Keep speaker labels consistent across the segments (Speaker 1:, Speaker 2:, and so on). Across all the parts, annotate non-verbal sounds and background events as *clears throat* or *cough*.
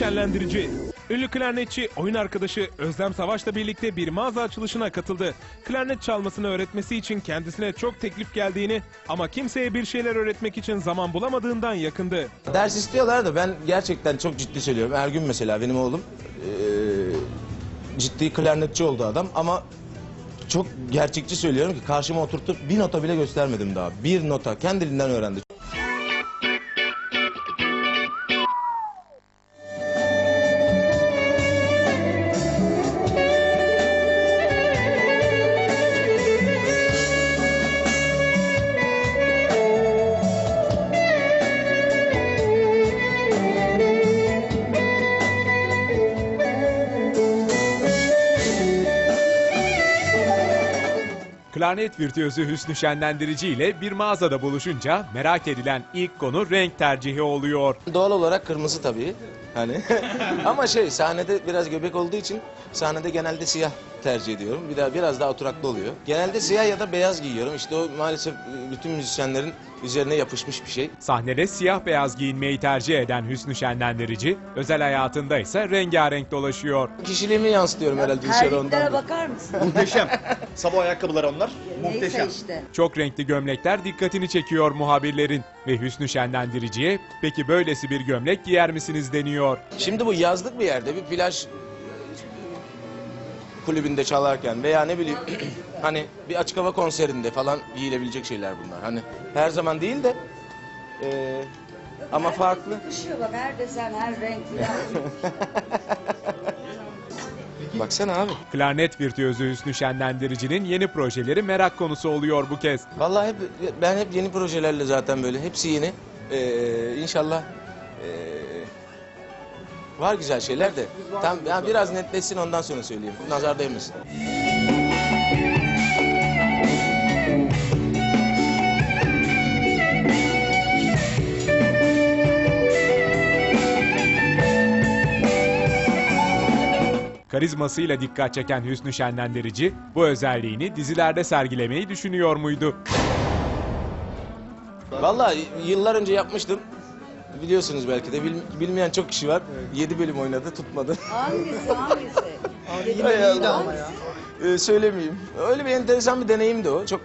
Speaker 1: şenlendirici. Ünlü klarnetçi oyun arkadaşı Özlem Savaş'la birlikte bir mağaza açılışına katıldı. Klarnet çalmasını öğretmesi için kendisine çok teklif geldiğini ama kimseye bir şeyler öğretmek için zaman bulamadığından yakındı.
Speaker 2: Ders istiyorlar da ben gerçekten çok ciddi söylüyorum. Ergün mesela benim oğlum eee, ciddi klarnetçi oldu adam ama çok gerçekçi söylüyorum ki karşıma oturtup bir nota bile göstermedim daha. Bir nota kendiliğinden öğrendi.
Speaker 3: Klarnet virtüözü Hüsnü Şenlendirici ile bir mağazada buluşunca merak edilen ilk konu renk tercihi oluyor.
Speaker 2: Doğal olarak kırmızı tabii. Hani *laughs* ama şey sahnede biraz göbek olduğu için sahnede genelde siyah tercih ediyorum. Bir daha biraz daha oturaklı oluyor. Genelde siyah ya da beyaz giyiyorum. İşte o maalesef bütün müzisyenlerin üzerine yapışmış bir şey.
Speaker 3: Sahnede siyah beyaz giyinmeyi tercih eden Hüsnü Şenlendirici, özel hayatında ise rengarenk dolaşıyor.
Speaker 2: Kişiliğimi yansıtıyorum herhalde dışarı
Speaker 4: Terliklere
Speaker 2: ondan.
Speaker 4: bakar mısın?
Speaker 5: Muhteşem. Sabah ayakkabılar onlar.
Speaker 4: Neyse
Speaker 5: Muhteşem.
Speaker 4: işte.
Speaker 3: Çok renkli gömlekler dikkatini çekiyor muhabirlerin ve Hüsnü Şenlendirici'ye peki böylesi bir gömlek giyer misiniz deniyor.
Speaker 2: Şimdi bu yazlık bir yerde bir plaj kulübünde çalarken veya ne bileyim *clears throat* hani bir açık hava konserinde falan giyilebilecek şeyler bunlar. Hani her zaman değil de eee, ama farklı.
Speaker 4: Yakışıyor bak her desen her renk. *laughs*
Speaker 2: Baksana abi.
Speaker 3: Klarnet virtüözü Hüsnü Şenlendirici'nin yeni projeleri merak konusu oluyor bu kez.
Speaker 2: Vallahi hep ben hep yeni projelerle zaten böyle hepsi yeni. Eee inşallah eee, var güzel şeyler de. Tam yani biraz netleşsin ondan sonra söyleyeyim. Nazar değmesin.
Speaker 3: Karizmasıyla dikkat çeken Hüsnü Şenlendirici bu özelliğini dizilerde sergilemeyi düşünüyor muydu?
Speaker 2: Vallahi yıllar önce yapmıştım. Biliyorsunuz belki de bil- bilmeyen çok kişi var. 7 bölüm oynadı tutmadı.
Speaker 4: hangisi *laughs* hangisi?
Speaker 2: Hay Allah. Ee, söylemeyeyim. Öyle bir enteresan bir deneyimdi o. Çok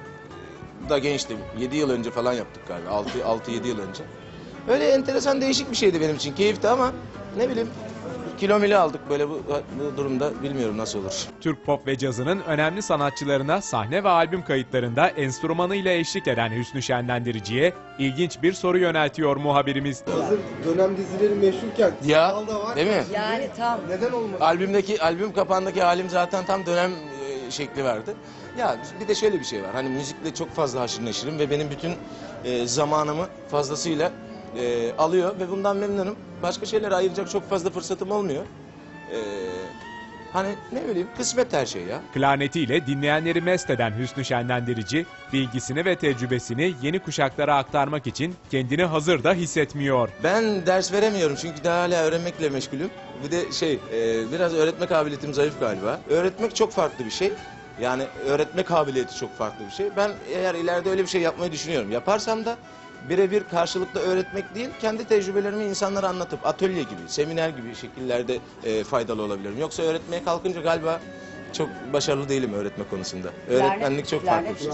Speaker 2: da gençtim. 7 yıl önce falan yaptık galiba. 6 6 7 yıl önce. Öyle enteresan değişik bir şeydi benim için. Keyifti ama ne bileyim kilo mili aldık böyle bu, bu durumda bilmiyorum nasıl olur.
Speaker 3: Türk pop ve cazının önemli sanatçılarına sahne ve albüm kayıtlarında enstrümanıyla eşlik eden Hüsnü Şenlendirici'ye ilginç bir soru yöneltiyor muhabirimiz.
Speaker 6: Hazır dönem dizileri meşhurken
Speaker 2: Ya
Speaker 6: var.
Speaker 2: değil mi?
Speaker 4: Yani tam.
Speaker 6: Neden olmadı?
Speaker 2: Albümdeki albüm kapağındaki halim zaten tam dönem e, şekli vardı. Ya bir de şöyle bir şey var. Hani müzikle çok fazla haşır neşirim ve benim bütün e, zamanımı fazlasıyla e, alıyor ve bundan memnunum. Başka şeylere ayıracak çok fazla fırsatım olmuyor. E, hani ne bileyim kısmet her şey ya.
Speaker 3: Klarnetiyle dinleyenleri mest eden Hüsnü Şenlendirici, bilgisini ve tecrübesini yeni kuşaklara aktarmak için kendini hazır da hissetmiyor.
Speaker 2: Ben ders veremiyorum çünkü daha hala öğrenmekle meşgulüm. Bir de şey e, biraz öğretme kabiliyetim zayıf galiba. Öğretmek çok farklı bir şey. Yani öğretme kabiliyeti çok farklı bir şey. Ben eğer ileride öyle bir şey yapmayı düşünüyorum. Yaparsam da birebir karşılıklı öğretmek değil, kendi tecrübelerimi insanlara anlatıp atölye gibi, seminer gibi şekillerde e, faydalı olabilirim. Yoksa öğretmeye kalkınca galiba çok başarılı değilim öğretme konusunda. Öğretmenlik çok farklı bir şey.